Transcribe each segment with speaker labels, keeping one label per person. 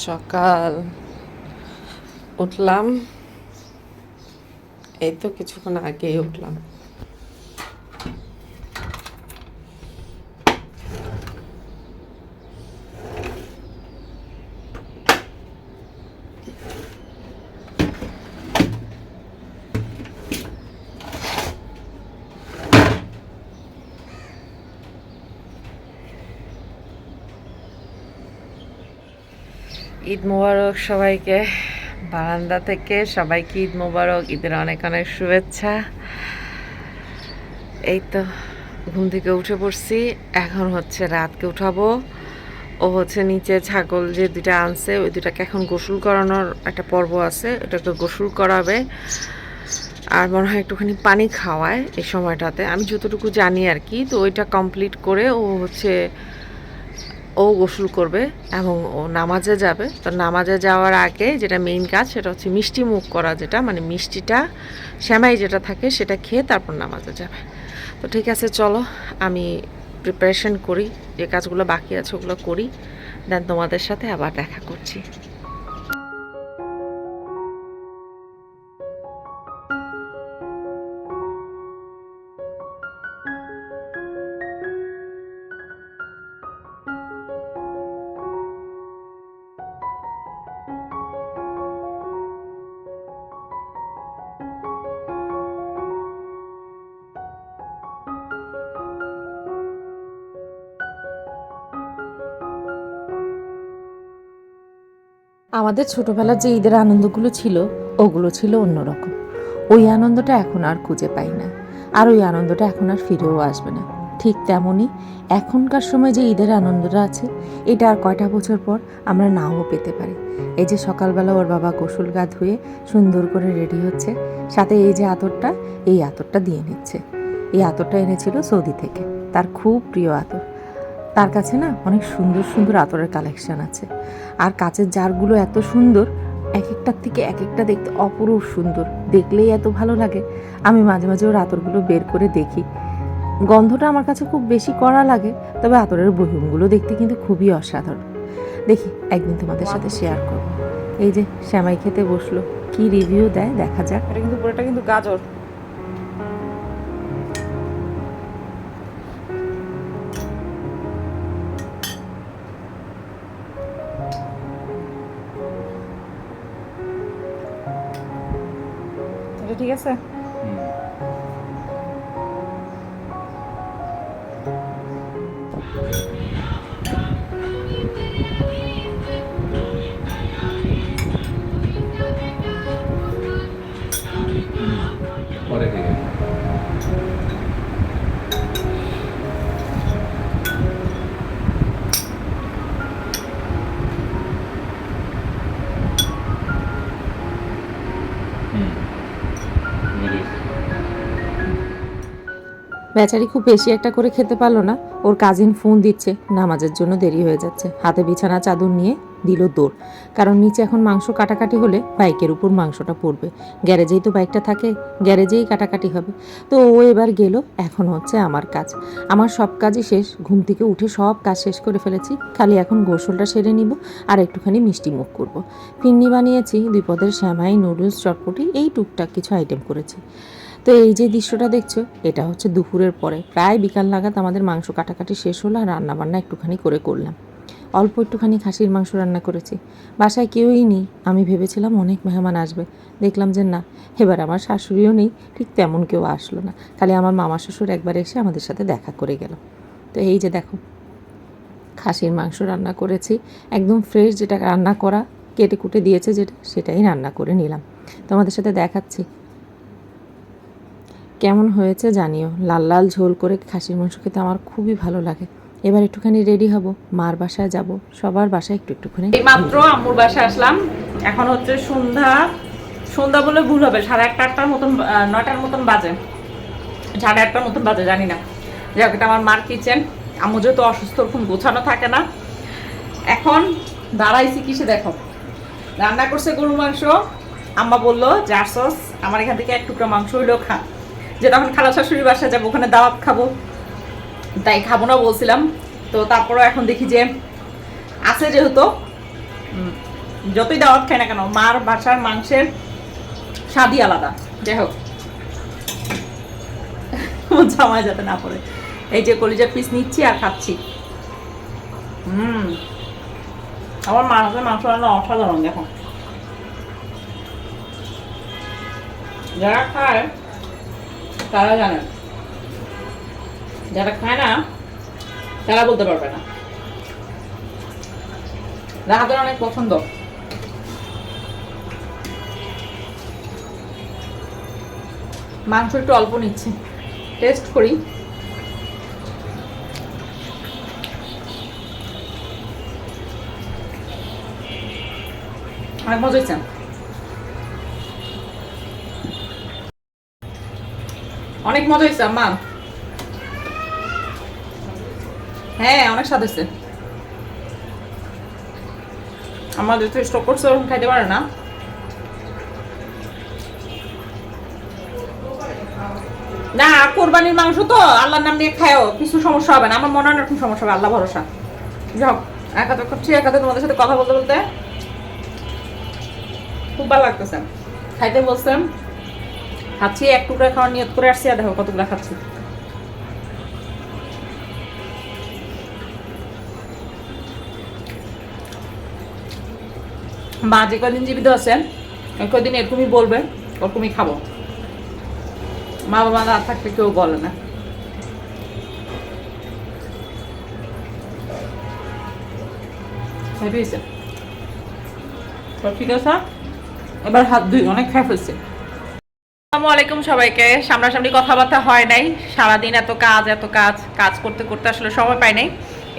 Speaker 1: সকাল উঠলাম এই তো কিছুক্ষণ আগেই উঠলাম ঈদ মোবারক সবাইকে। বারান্দা থেকে সবাইকে ঈদ মোবারক, ঈদের অনেক অনেক শুভেচ্ছা। এই তো ঘুম থেকে উঠে পড়ছি। এখন হচ্ছে রাতকে উঠাবো। ও হচ্ছে নিচে ছাগল যে দুটা আনছে, ওই দুটাকে এখন গোসল করানোর একটা পর্ব আছে। ওটাকে গোসল করাবে। আর মনে হয় একটুখানি পানি খাওয়ায় এই সময়টাতে। আমি যতটুকু জানি আর কি, তো ওইটা কমপ্লিট করে ও হচ্ছে ও গোসল করবে এবং ও নামাজে যাবে। তো নামাজে যাওয়ার আগে যেটা মেইন কাজ সেটা হচ্ছে মিষ্টি মুখ করা যেটা মানে মিষ্টিটা শ্যামাই যেটা থাকে সেটা খেয়ে তারপর নামাজে যাবে। তো ঠিক আছে, চলো আমি প্রিপারেশন করি, যে কাজগুলো বাকি আছে ওগুলো করি দেন তোমাদের সাথে আবার দেখা করছি।
Speaker 2: আমাদের ছোটবেলার যে ঈদের আনন্দগুলো ছিল, ওগুলো ছিল অন্যরকম। ওই আনন্দটা এখন আর খুঁজে পাই না। আর ওই আনন্দটা এখন আর ফিরেও আসবে না। ঠিক তেমনই এখনকার সময় যে ঈদের আনন্দটা আছে, এটা আর কয়টা বছর পর আমরা নাও পেতে পারি। এই যে সকালবেলা ওর বাবা গোসল গা ধুয়ে সুন্দর করে রেডি হচ্ছে, সাথে এই যে আতরটা, এই আতরটা দিয়ে নিচ্ছে। এই আতরটা এনেছিল সৌদি থেকে, তার খুব প্রিয় আতর। তার কাছে না অনেক সুন্দর সুন্দর আতরের কালেকশন আছে। আর কাচের জারগুলো এত সুন্দর এক একটার থেকে এক একটা দেখতে অপরূপ সুন্দর। দেখলেই এত ভালো লাগে। আমি মাঝে মাঝে ওর আতরগুলো বের করে দেখি। গন্ধটা আমার কাছে খুব বেশি করা লাগে, তবে আতরের বহিমগুলো দেখতে কিন্তু খুবই অসাধারণ। দেখি, একদিন তোমাদের সাথে শেয়ার করব। এই যে, শ্যামাই খেতে বসল। কি রিভিউ দেয়? দেখা যাক।
Speaker 1: এটা কিন্তু পুরোটা কিন্তু গাজর। এটা ঠিক আছে?
Speaker 3: পরে থেকে হুম
Speaker 2: বেচারি খুব বেশি একটা করে খেতে পারল না। ওর কাজিন ফোন দিচ্ছে। নামাজের জন্য দেরি হয়ে যাচ্ছে। হাতে বিছানা, চাদর নিয়ে দিল দৌড়। কারণ নিচে এখন মাংস কাটাকাটি হলে বাইকের উপর মাংসটা পড়বে। গ্যারেজেই তো বাইকটা থাকে। গ্যারেজেই কাটাকাটি হবে। তো ও এবার গেল। এখন হচ্ছে আমার কাজ। আমার সব কাজই শেষ। ঘুম থেকে উঠে সব কাজ শেষ করে ফেলেছি। খালি এখন গোসলটা সেরে নিব আর একটুখানি মিষ্টি মুখ করব। ফিন্নি বানিয়েছি। দুই পদের শ্যামাই, নুডলস, চটপটি, এই টুকটাক কিছু আইটেম করেছি। তো এই যে দৃশ্যটা দেখছ, এটা হচ্ছে দুপুরের পরে। প্রায় বিকাল নাগাদ আমাদের মাংস কাটাকাটি শেষ হলো আর রান্নাবান্না একটুখানি করে করলাম। অল্প একটুখানি খাসির মাংস রান্না করেছি। বাসায় কেউই নেই। আমি ভেবেছিলাম অনেক মেহমান আসবে। দেখলাম যে না, এবার আমার শাশুড়িও নেই, ঠিক তেমন কেউ আসলো না। খালি আমার মামা শ্বশুর একবার এসে আমাদের সাথে দেখা করে গেল। তো এই যে দেখো, খাসির মাংস রান্না করেছি। একদম ফ্রেশ যেটা রান্না করা, কেটে কুটে দিয়েছে যেটা, সেটাই রান্না করে নিলাম। তোমাদের সাথে দেখাচ্ছি। কেমন হয়েছে জানিও। লাল লাল ঝোল করে খাসির মাংস খেতে আমার খুবই ভালো লাগে। এবার একটুখানি রেডি হব মার বাসায় যাব। সবার বাসায় একটু একটুখানি।
Speaker 1: এই মাত্র আম্মুর বাসায় আসলাম। এখন হচ্ছে সন্ধ্যা। সন্ধ্যা বলে ভুল হবে সাড়ে আটটা আটটার মতন আহ, নয়টার মতন বাজে। সাড়ে আটটার মতন বাজে জানি না। যাই হোক এটা আমার মার কিচেন আম্মু যেহেতু অসুস্থ ওরকম গোছানো থাকে না। এখন দাঁড়াইছি কিসে দেখো। রান্না করছে গরু মাংস। আম্মা বলল জার সস আমার এখান থেকে এক টুকরা মাংস হইলেও খা। যে তখন খালা শাশুড়ির বাসা যাব, ওখানে দাওয়াত খাব। তাই খাব না বলছিলাম। তো তারপরও এখন দেখি যে আছে যেহেতু
Speaker 2: যতই দাওয়াত খাই না কেন, মার বাসার মাংসের স্বাদই আলাদা। যাই হোক। জামাই যাতে না পড়ে। এই যে কলিজার পিস নিচ্ছি আর খাচ্ছি। হুম। আমার মার হাতে মাংস রান্না অসাধারণ, দেখো। যারা খায় তারা জানে যারা খায় না, তারা বলতে পারবে না। রাহাতের অনেক পছন্দ। মাংস একটু অল্প নিচ্ছি। টেস্ট করি। অনেক মজা হয়েছে। অনেক মজা হয়েছে, আম্মা। হ্যাঁ অনেক স্বাদ হয়েছে। আমাদের তো স্টক করছে, ওরকম খাইতে পারে না। না, কোরবানির মাংস তো আল্লাহর নাম নিয়ে খায়ও, কিছু সমস্যা হবে না। আমার মনে হয় এরকম সমস্যা হবে, আল্লাহ ভরসা। যাও এক হাতে করছি এক হাতে তোমাদের সাথে কথা বলতে বলতে খুব ভালো লাগতেছে। খাইতে বলছেন খাচ্ছি, এক টুকরা খাওয়ার নিয়ত করে আসছি, আর দেখো কতগুলো খাচ্ছি। মা যে কদিন জীবিত আছেন কদিন এরকমই বলবে, ওরকমই খাব। মা বাবা না থাকতে কেউ বলে না। এবার হাত ধুই, অনেক খাই ফেলছে। আসসালামু আলাইকুম সবাইকে। সামনাসামনি কথাবার্তা হয় নাই। সারাদিন এত কাজ এত কাজ কাজ করতে করতে আসলে সময় পাই নাই।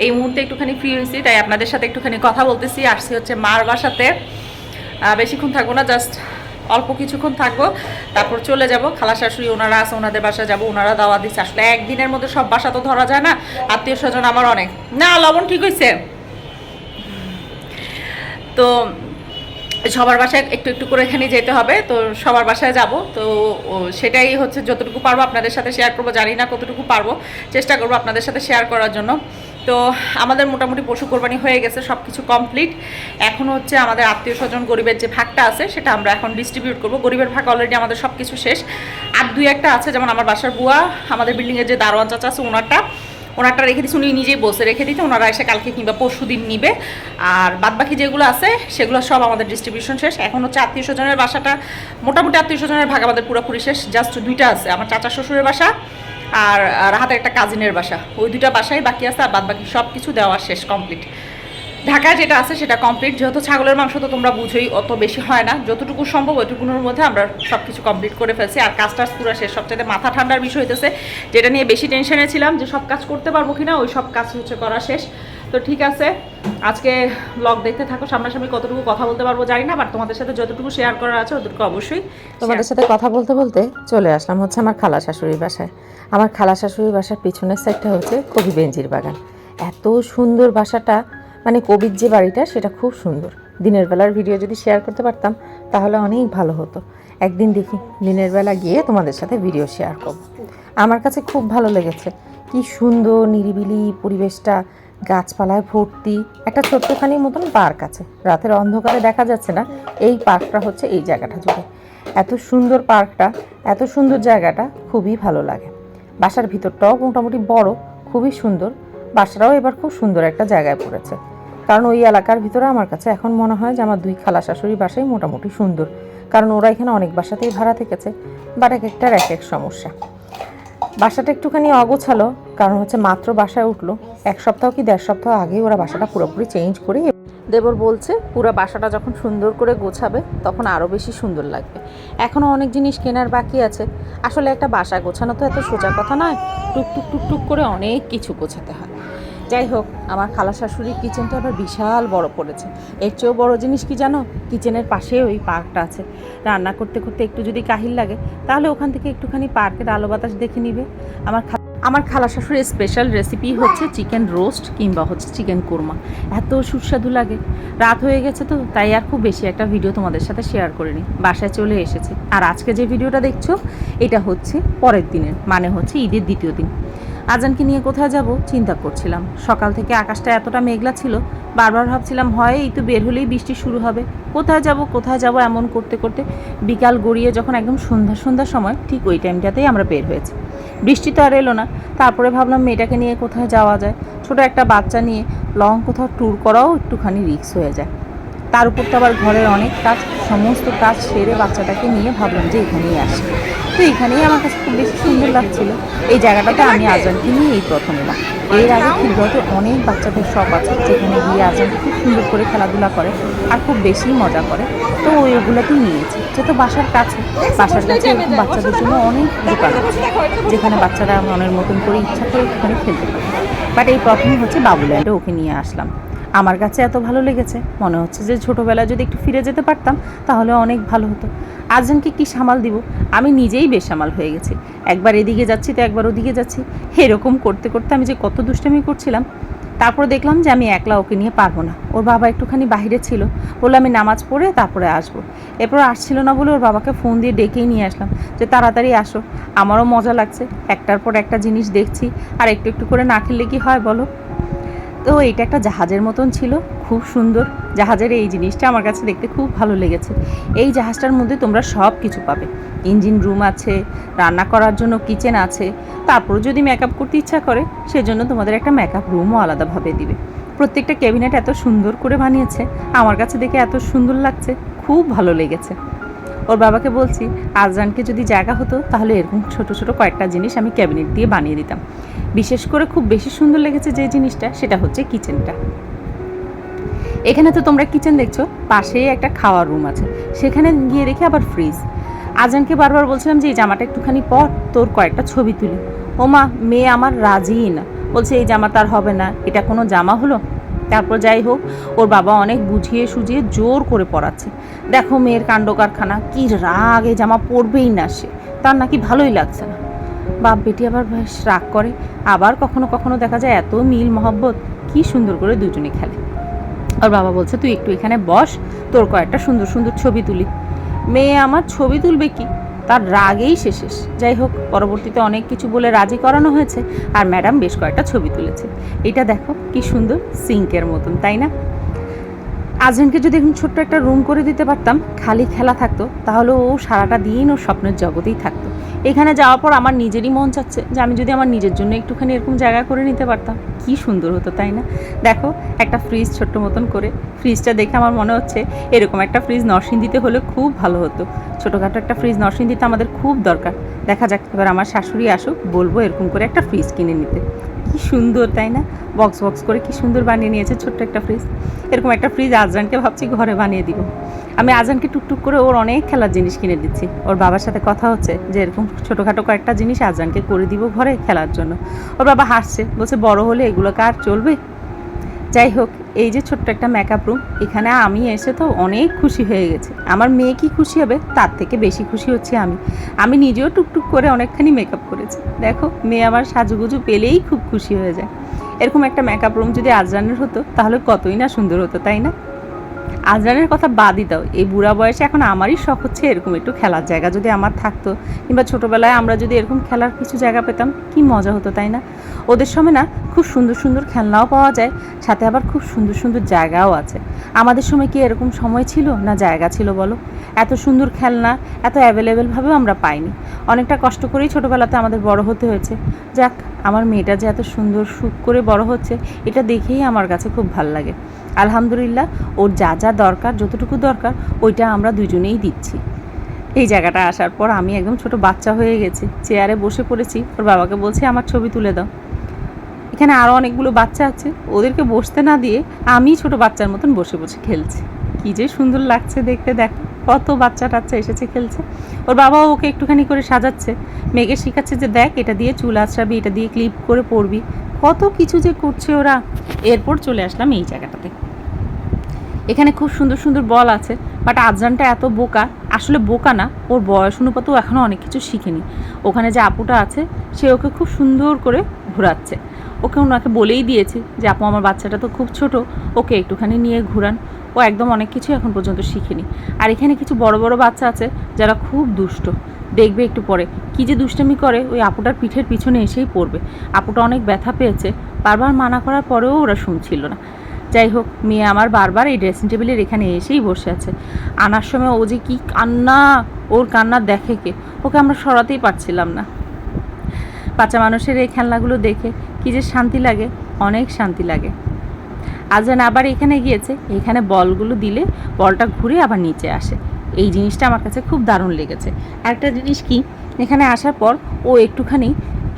Speaker 2: এই মুহূর্তে একটুখানি ফ্রি হয়েছি, তাই আপনাদের সাথে একটুখানি কথা বলতেছি। আসছি হচ্ছে মার বাসাতে। বেশিক্ষণ থাকব না জাস্ট অল্প কিছুক্ষণ থাকব। তারপর চলে যাব। খালা শাশুড়ি ওনারা আছে, ওনাদের বাসা যাব। ওনারা দাওয়া দিচ্ছে আসলে একদিনের মধ্যে সব বাসা তো ধরা যায় না। আত্মীয় স্বজন আমার অনেক। না, লবণ ঠিক হয়েছে তো সবার বাসায় একটু একটু করে এখানে যেতে হবে, তো সবার বাসায় যাব। তো সেটাই হচ্ছে যতটুকু পারব আপনাদের সাথে শেয়ার করব, জানি না কতটুকু পারব, চেষ্টা করব আপনাদের সাথে শেয়ার করার জন্য। তো আমাদের মোটামুটি পশু কোরবানি হয়ে গেছে সব কিছু কমপ্লিট এখন হচ্ছে আমাদের আত্মীয় স্বজন গরিবের যে ভাগটা আছে, সেটা আমরা এখন ডিস্ট্রিবিউট করব। গরিবের ভাগ অলরেডি আমাদের সব কিছু শেষ। আর দুই একটা আছে, যেমন আমার বাসার বুয়া, আমাদের বিল্ডিংয়ের যে দারোয়ান চাচা আছে, ওনারটা। ওনারটা রেখে দিচ্ছে উনি নিজেই বসে রেখে দিতে, ওনারা এসে কালকে কিংবা পরশু দিন নিবে। আর বাদবাকি যেগুলো আছে, সেগুলো সব আমাদের ডিস্ট্রিবিউশন শেষ। এখন হচ্ছে আত্মীয় স্বজনের বাসাটা, মোটামুটি আত্মীয় স্বজনের ভাগ আমাদের পুরোপুরি শেষ। জাস্ট দুইটা আছে, আমার চাচা শ্বশুরের বাসা আর আর হাতের একটা কাজিনের বাসা। ওই দুইটা বাসাই বাকি আছে আর বাদবাকি সব কিছু দেওয়া শেষ কমপ্লিট ঢাকায় যেটা আছে সেটা কমপ্লিট যেহেতু ছাগলের মাংস তো তোমরা বুঝোই অত বেশি হয় না। যতটুকু সম্ভব ওইটুকুনোর মধ্যে আমরা সব কিছু কমপ্লিট করে ফেলছি। আর কাজ টাজ পুরো শেষ। সবচেয়ে মাথা ঠান্ডার বিষয় হইতেছে যেটা নিয়ে বেশি টেনশনে ছিলাম যে সব কাজ করতে পারব কিনা ওই সব কাজ হচ্ছে করা শেষ। তো ঠিক আছে আজকে ব্লগ দেখতে থাকো। সামনাসামনি কতটুকু কথা বলতে পারব জানি না বাট তোমাদের সাথে যতটুকু শেয়ার করার আছে ওদেরকে অবশ্যই
Speaker 4: তোমাদের সাথে কথা বলতে বলতে চলে আসলাম হচ্ছে আমার খালা শাশুড়ির বাসায়। আমার খালা শাশুড়ির বাসার পিছনের সাইডটা হচ্ছে কবি বেঞ্জির বাগান। এত সুন্দর বাসাটা মানে কবির যে বাড়িটা, সেটা খুব সুন্দর। দিনের বেলার ভিডিও যদি শেয়ার করতে পারতাম, তাহলে অনেক ভালো হতো। একদিন দেখি দিনের বেলা গিয়ে তোমাদের সাথে ভিডিও শেয়ার করব। আমার কাছে খুব ভালো লেগেছে। কি সুন্দর, নিরিবিলি পরিবেশটা, গাছপালায় ভর্তি, একটা ছোট্টখানির মতন পার্ক আছে। রাতের অন্ধকারে দেখা যাচ্ছে না, এই পার্কটা হচ্ছে এই জায়গাটা জুড়ে। এত সুন্দর পার্কটা, এত সুন্দর জায়গাটা খুবই ভালো লাগে। বাসার ভিতরটাও মোটামুটি বড়, খুবই সুন্দর। বাসাটাও এবার খুব সুন্দর একটা জায়গায় পড়েছে। কারণ ওই এলাকার ভিতরে আমার কাছে এখন মনে হয় যে আমার দুই খালা শাশুড়ি বাসাই মোটামুটি সুন্দর। কারণ ওরা এখানে অনেক বাসাতেই ভাড়া থেকেছে বাট এক একটার এক এক সমস্যা। বাসাটা একটুখানি অগোছালো, কারণ হচ্ছে মাত্র বাসায় উঠল। এক সপ্তাহ কি দেড় সপ্তাহ আগে ওরা বাসাটা পুরোপুরি চেঞ্জ করে দেবর বলছে, পুরো বাসাটা যখন সুন্দর করে গোছাবে, তখন আরও বেশি সুন্দর লাগবে। এখনও অনেক জিনিস কেনার বাকি আছে। আসলে একটা বাসা গোছানো তো এত সোজা কথা নয়। টুক টুক টুক টুক করে অনেক কিছু গোছাতে হয়। যাই হোক, আমার খালা শাশুড়ির কিচেনটা আবার বিশাল বড় পড়েছে। এর চেয়েও বড় জিনিস কি জানো? কিচেনের পাশে ওই পার্কটা আছে। রান্না করতে করতে একটু যদি কাহিল লাগে, তাহলে ওখান থেকে একটুখানি পার্কের আলো বাতাস দেখে নিবে। আমার আমার খালা শাশুড়ির স্পেশাল রেসিপি হচ্ছে চিকেন রোস্ট কিংবা হচ্ছে চিকেন কোরমা এত সুস্বাদু লাগে। রাত হয়ে গেছে তো, তাই আর খুব বেশি একটা ভিডিও তোমাদের সাথে শেয়ার করিনি। বাসায় চলে এসেছে। আর আজকে যে ভিডিওটা দেখছ, এটা হচ্ছে পরের দিনের মানে হচ্ছে ঈদের দ্বিতীয় দিন।
Speaker 2: আজানকে নিয়ে কোথায় যাব? চিন্তা করছিলাম। সকাল থেকে আকাশটা এতটা মেঘলা ছিল, বারবার ভাবছিলাম, হয়, এই তো বের হলেই বৃষ্টি শুরু হবে। কোথায় যাব কোথায় যাব এমন করতে করতে বিকাল গড়িয়ে যখন একদম সন্ধ্যা সন্ধ্যার সময়, ঠিক ওই টাইমটাতেই আমরা বের হয়েছি। বৃষ্টি তো আর এলো না। তারপরে ভাবলাম, মেয়েটাকে নিয়ে কোথায় যাওয়া যায়? ছোট একটা বাচ্চা নিয়ে লং কোথাও ট্যুর করাও একটুখানি রিস্ক হয়ে যায়। তার উপর তো আবার ঘরের অনেক কাজ। সমস্ত কাজ সেরে বাচ্চাটাকে নিয়ে ভাবলাম যে এখানেই আসি। তো এখানেই আমার কাছে খুব বেশি সুন্দর লাগছিল। এই জায়গাটাতে আমি আজানকে নিয়ে এই প্রথম এলাম এর আগে খিলগতে অনেক বাচ্চাদের শখ আছে, যেখানে গিয়ে আজান খুব সুন্দর করে খেলাধুলা করে আর খুব বেশি মজা করে। তো ওই ওগুলোতেই নিয়েছি। যেহেতু বাসার কাছে বাসার কাছে এরকম বাচ্চাদের জন্য অনেক দোকান আছে, যেখানে বাচ্চারা মনের মতন করে ইচ্ছা করে ওখানে খেলতে পারে। বাট এই প্রথম হচ্ছে বাবুল্যান্ডে ওকে নিয়ে আসলাম। আমার কাছে এত ভালো লেগেছে। মনে হচ্ছে যে ছোটোবেলায় যদি একটু ফিরে যেতে পারতাম, তাহলে অনেক ভালো হতো। আজকে কি সামাল দিব? আমি নিজেই বেসামাল হয়ে গেছি। একবার এদিকে যাচ্ছি তো একবার ওদিকে যাচ্ছি। এরকম করতে করতে আমি যে কত দুষ্টামি করছিলাম, তারপর দেখলাম যে আমি একলা ওকে নিয়ে পারব না। ওর বাবা একটুখানি বাইরে ছিল। বলল, আমি নামাজ পড়ে তারপরে আসব। এরপর আসছিল না বলে ওর বাবাকে ফোন দিয়ে ডেকেই নিয়ে আসলাম যে, তাড়াতাড়ি আসো। আমারও মজা লাগছে। একটার পর একটা জিনিস দেখছি। আর একটু একটু করে না খেললে কি হয় বলো? তো এটা একটা জাহাজের মতন ছিল, খুব সুন্দর। জাহাজের এই জিনিসটা আমার কাছে দেখতে খুব ভালো লেগেছে। এই জাহাজটার মধ্যে তোমরা সব কিছু পাবে। ইঞ্জিন রুম আছে, রান্না করার জন্য কিচেন আছে তারপর যদি মেকআপ করতে ইচ্ছা করে, সেজন্য তোমাদের একটা মেকআপ রুমও আলাদাভাবে দিবে। প্রত্যেকটা ক্যাবিনেট এত সুন্দর করে বানিয়েছে, আমার কাছে দেখে এত সুন্দর লাগছে, খুব ভালো লেগেছে। ওর বাবাকে বলছি, আজরানকে যদি জায়গা হতো, তাহলে এরকম ছোট ছোট কয়েকটা জিনিস আমি ক্যাবিনেট দিয়ে বানিয়ে দিতাম। বিশেষ করে খুব বেশি সুন্দর লেগেছে যে জিনিসটা, সেটা হচ্ছে কিচেনটা। এখানে তো তোমরা কিচেন দেখছ, পাশেই একটা খাওয়ার রুম আছে। সেখানে গিয়ে দেখি আবার ফ্রিজ। আজানকে বারবার বলছিলাম যে, এই জামাটা একটুখানি পর, তোর কয়েকটা ছবি তুলি। ও মা, মেয়ে আমার রাজিই না। বলছে, এই জামা তার হবে না, এটা কোনো জামা হলো? তারপর যাই হোক, ওর বাবা অনেক বুঝিয়ে সুঝিয়ে জোর করে পড়াচ্ছে দেখো মেয়ের কাণ্ড কারখানা কি রাগ, এই জামা পরবেই না সে। তার নাকি ভালোই লাগছে না। বাপ বেটি আবার বেশ রাগ করে। আবার কখনো কখনো দেখা যায় এত মিল মহব্বত, কি সুন্দর করে দুজনে খেলে। ওর বাবা বলছে, তুই একটু এখানে বস, তোর কয়েকটা সুন্দর সুন্দর ছবি তুলি। মেয়ে আমার ছবি তুলবে কি? তার রাগেই শেষ শেষ। যাই হোক, পরবর্তীতে অনেক কিছু বলে রাজি করানো হয়েছে, আর ম্যাডাম বেশ কয়েকটা ছবি তুলেছে। এটা দেখো, কি সুন্দর সিঙ্কের মতন, তাই না? আজহানকে যদি এখন ছোট্ট একটা রুম করে দিতে পারতাম, খালি খেলা থাকতো, তাহলে ও সারাটা দিন ওর স্বপ্নের জগতেই থাকতো। এখানে যাওয়ার পর আমার নিজেরই মন চাচ্ছে যে আমি যদি আমার নিজের জন্য একটুখানি এরকম জায়গা করে নিতে পারতাম। কি সুন্দর হতো, তাই না? দেখো, একটা ফ্রিজ ছোট্ট মতন করে ফ্রিজটা দেখে আমার মনে হচ্ছে এরকম একটা ফ্রিজ নরসিংদীতে হলে খুব ভালো হতো। ছোটোখাটো একটা ফ্রিজ নরসিংদীতে আমাদের খুব দরকার। দেখা যাক, এবার আমার শাশুড়ি আসুক, বলব এরকম করে একটা ফ্রিজ কিনে নিতে। কি সুন্দর, তাই না? বক্স বক্স করে কি সুন্দর বানিয়ে নিয়েছে, ছোট্ট একটা ফ্রিজ এরকম একটা ফ্রিজ আজানকে ভাবছি ঘরে বানিয়ে দিব। আমি আজানকে টুকটুক করে ওর অনেক খেলার জিনিস কিনে দিচ্ছি। ওর বাবার সাথে কথা হচ্ছে যে এরকম ছোটোখাটো কয়েকটা জিনিস আজানকে করে দিব ঘরে খেলার জন্য। ওর বাবা হাসছে, বলছে, বড় হলে এগুলো কার চলবে? যাই হোক, এই যে ছোট্ট একটা মেকআপ রুম এখানে আমি এসে তো অনেক খুশি হয়ে গেছে। আমার মেয়ে কি খুশি হবে? তার থেকে বেশি খুশি হচ্ছে আমি। আমি নিজেও টুকটুক করে অনেকখানি মেকআপ করেছি। দেখো, মেয়ে আমার সাজুগুজু পেলেই খুব খুশি হয়ে যায়। এরকম একটা মেকআপ রুম যদি আজরানের হতো, তাহলে কতই না সুন্দর হতো, তাই না? আজরানের কথা বাদই দাও। এই বুড়া বয়সে এখন আমারই শখ হচ্ছে এরকম একটু খেলার জায়গা যদি আমার থাকতো। কিংবা ছোটোবেলায় আমরা যদি এরকম খেলার কিছু জায়গা পেতাম, কি মজা হতো, তাই না? ওদের সময় না খুব সুন্দর সুন্দর খেলনাও পাওয়া যায়, সাথে আবার খুব সুন্দর সুন্দর জায়গাও আছে। আমাদের সময় কি এরকম সময় ছিল না জায়গা ছিল বলো? এত সুন্দর খেলনা, এত অ্যাভেলেবেলভাবেও আমরা পাইনি। অনেকটা কষ্ট করেই ছোটোবেলাতে আমাদের বড় হতে হয়েছে। যাক আমার মেয়েটা যে এত সুন্দর সুখ করে বড় হচ্ছে, এটা দেখেই আমার কাছে খুব ভালো লাগে। আলহামদুলিল্লাহ, ওর যা যা দরকার, যতটুকু দরকার, ওইটা আমরা দুজনেই দিচ্ছি। এই জায়গাটা আসার পর আমি একদম ছোট বাচ্চা হয়ে গেছি, চেয়ারে বসে পড়েছি, ওর বাবাকে বলছি, আমার ছবি তুলে দাও। এখানে আরও অনেকগুলো বাচ্চা আছে, ওদেরকে বসতে না দিয়ে আমি ছোট বাচ্চার মতন বসে বসে খেলছি। কি যে সুন্দর লাগছে দেখতে, দেখ, কত বাচ্চা টাচ্চা এসেছে, খেলছে। ওর বাবাও ওকে একটুখানি করে সাজাচ্ছে। মেয়েকে শেখাচ্ছে যে, দেখ, এটা দিয়ে চুল আঁচড়াবি এটা দিয়ে ক্লিপ করে পরবি। কত কিছু যে করছে ওরা। এরপর চলে আসলাম এই জায়গাটাতে। এখানে খুব সুন্দর সুন্দর বল আছে, বাট আজরানটা এত বোকা। আসলে বোকা না, ওর বয়স অনুপাতেও এখনও অনেক কিছু শিখেনি। ওখানে যে আপুটা আছে, সে ওকে খুব সুন্দর করে ঘোরাচ্ছে। ওকে ওনাকে বলেই দিয়েছি যে, আপু, আমার বাচ্চাটা তো খুব ছোট, ওকে একটুখানি নিয়ে ঘুরান। ও একদম অনেক কিছু এখন পর্যন্ত শিখেনি। আর এখানে কিছু বড় বড় বাচ্চা আছে যারা খুব দুষ্ট। দেখবে একটু পরে। কি যে দুষ্টামি করে, ওই আপুটার পিঠের পিছনে এসেই পড়বে। আপুটা অনেক ব্যথা পেয়েছে। বারবার মানা করার পরেও ওরা শুনছিল না। যাই হোক, মেয়ে আমার বারবার এই ড্রেসিং টেবিলের এখানে এসেই বসে আছে। আনার সময় ও যে কি কান্না, ওর কান্না দেখে কে? ওকে আমরা সরাতেই পারছিলাম না। বাচ্চা মানুষের এই খেলনাগুলো দেখে কি যে শান্তি লাগে, অনেক শান্তি লাগে। আজান আবার এখানে গিয়েছে। এখানে বলগুলো দিলে বলটা ঘুরে আবার নিচে আসে। এই জিনিসটা আমার কাছে খুব দারুণ লেগেছে। একটা জিনিস কি? এখানে আসার পর ও একটুখানি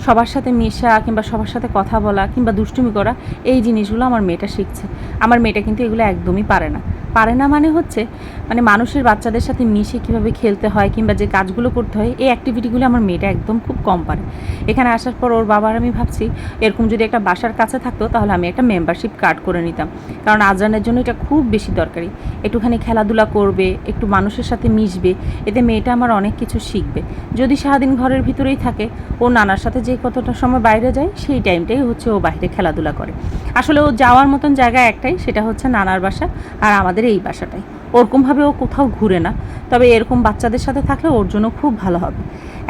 Speaker 2: সবার সাথে মেশা কিংবা সবার সাথে কথা বলা কিংবা দুষ্টুমি করা, এই জিনিসগুলো আমার মেয়েটা শিখছে। আমার মেয়েটা কিন্তু এগুলো একদমই পারে না। পারে না মানে হচ্ছে মানে মানুষের বাচ্চাদের সাথে মিশে কীভাবে খেলতে হয় কিংবা যে কাজগুলো করতে হয়, এই অ্যাক্টিভিটিগুলো আমার মেয়েটা একদম খুব কম পারে। এখানে আসার পর ওর বাবার আমি ভাবছি, এরকম যদি একটা বাসার কাছে থাকতো তাহলে আমি একটা মেম্বারশিপ কার্ড করে নিতাম। কারণ আজানের জন্য এটা খুব বেশি দরকারি। একটুখানি খেলাধুলা করবে, একটু মানুষের সাথে মিশবে, এতে মেয়েটা আমার অনেক কিছু শিখবে। যদি সারাদিন ঘরের ভিতরেই থাকে, ও নানার সাথে যে কতটা সময় বাইরে যায়, সেই টাইমটাই হচ্ছে ও বাইরে খেলাধুলা করে। আসলে ও যাওয়ার মতন জায়গা একটাই, সেটা হচ্ছে নানার বাসা আর আমাদের এই বাসাটাই ওরকমভাবে ও কোথাও ঘুরে না, তবে এরকম বাচ্চাদের সাথে থাকলে ওর জন্য খুব ভালো হবে।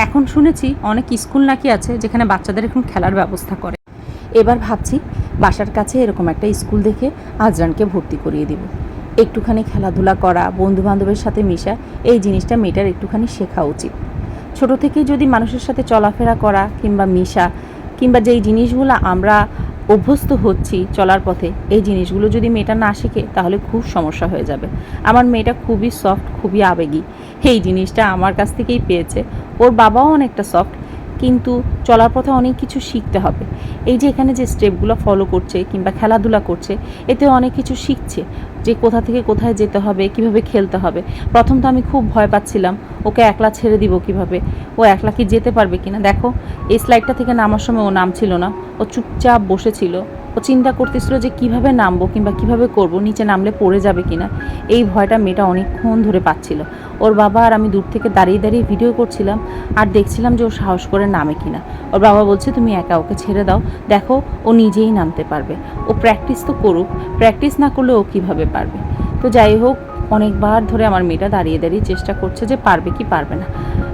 Speaker 2: এখন শুনেছি অনেক স্কুল নাকি আছে যেখানে বাচ্চাদের এখন খেলার ব্যবস্থা করে। এবার ভাবছি বাসার কাছে এরকম একটা স্কুল দেখে আজরানকে ভর্তি করিয়ে দিব। একটুখানি খেলাধুলা করা বন্ধু বান্ধবের সাথে মিশা, এই জিনিসটা মেয়েটার একটুখানি শেখা উচিত। ছোট থেকেই যদি মানুষের সাথে চলাফেরা করা কিংবা মিশা, কিংবা যেই জিনিসগুলো আমরা অভ্যস্ত হচ্ছি চলার পথে। এই জিনিসগুলো যদি মেয়েটা না শিখে, তাহলে খুব সমস্যা হয়ে যাবে। আমার মেয়েটা খুবই সফট খুবই আবেগী। এই জিনিসটা আমার কাছ থেকেই পেয়েছে। ওর বাবাও অনেকটা সফট কিন্তু চলার পথে অনেক কিছু শিখতে হবে। এই যে এখানে যে স্টেপগুলো ফলো করছে কিংবা খেলাধুলা করছে, এতে অনেক কিছু শিখছে যে কোথা থেকে কোথায় যেতে হবে, কীভাবে খেলতে হবে। প্রথম তো আমি খুব ভয় পাচ্ছিলাম, ওকে একলা ছেড়ে দিব কীভাবে? ও একলা কি যেতে পারবে কিনা? দেখো, এই স্লাইডটা থেকে নামার সময় ও নামছিল না, ও চুপচাপ বসেছিল। ও চিন্তা করতেছিল যে কীভাবে নামবো কিংবা কীভাবে করব, নিচে নামলে পড়ে যাবে কিনা। এই ভয়টা মেয়েটা অনেকক্ষণ ধরে পাচ্ছিল। ওর বাবা আর আমি দূর থেকে দাঁড়িয়ে দাঁড়িয়ে ভিডিও করছিলাম আর দেখছিলাম যে ও সাহস করে নামে কিনা। ওর বাবা বলছে, তুমি একা, ওকে ছেড়ে দাও। দেখো, ও নিজেই নামতে পারবে। ও প্র্যাকটিস তো করুক। প্র্যাকটিস না করলে ও কীভাবে পারবে? তো যাই হোক অনেকবার ধরে আমার মেয়েটা দাঁড়িয়ে দাঁড়িয়ে চেষ্টা করছে যে পারবে কি পারবে না।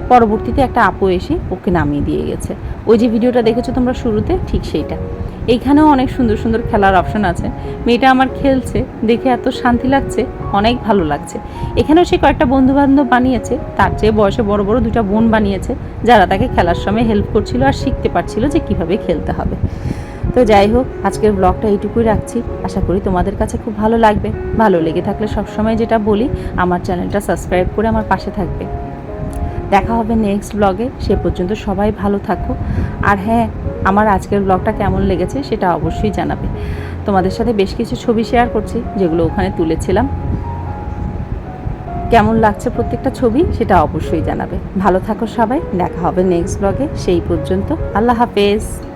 Speaker 2: পরবর্তীতে একটা আপু এসে ওকে নামিয়ে দিয়ে গেছে। ওই যে ভিডিওটা দেখেছ তোমরা শুরুতে? ঠিক সেইটা। এইখানেও অনেক সুন্দর সুন্দর খেলার অপশন আছে। মেয়েটা আমার খেলছে, দেখে এত শান্তি লাগছে, অনেক ভালো লাগছে। এখানেও সে কয়েকটা বন্ধু বান্ধব বানিয়েছে, তার চেয়ে বয়সে বড় বড় দুটা বোন বানিয়েছে, যারা তাকে খেলার সময় হেল্প করছিল আর শিখতে পারছিল যে কীভাবে খেলতে হবে। তো যাই হোক, আজকের ব্লগটা এইটুকুই রাখছি। আশা করি তোমাদের কাছে খুব ভালো লাগবে। ভালো লেগে থাকলে সবসময় যেটা বলি, আমার চ্যানেলটা সাবস্ক্রাইব করে আমার পাশে থাকবে। দেখা হবে নেক্সট ব্লগে সে পর্যন্ত সবাই ভালো থাকো। আর হ্যাঁ আমার আজকের ব্লগটা কেমন লেগেছে সেটা অবশ্যই জানাবে। তোমাদের সাথে বেশ কিছু ছবি শেয়ার করছি, যেগুলো ওখানে তুলেছিলাম। কেমন লাগছে প্রত্যেকটা ছবি সেটা অবশ্যই জানাবে। ভালো থাকো সবাই। দেখা হবে নেক্সট ব্লগে সেই পর্যন্ত আল্লাহ হাফেজ।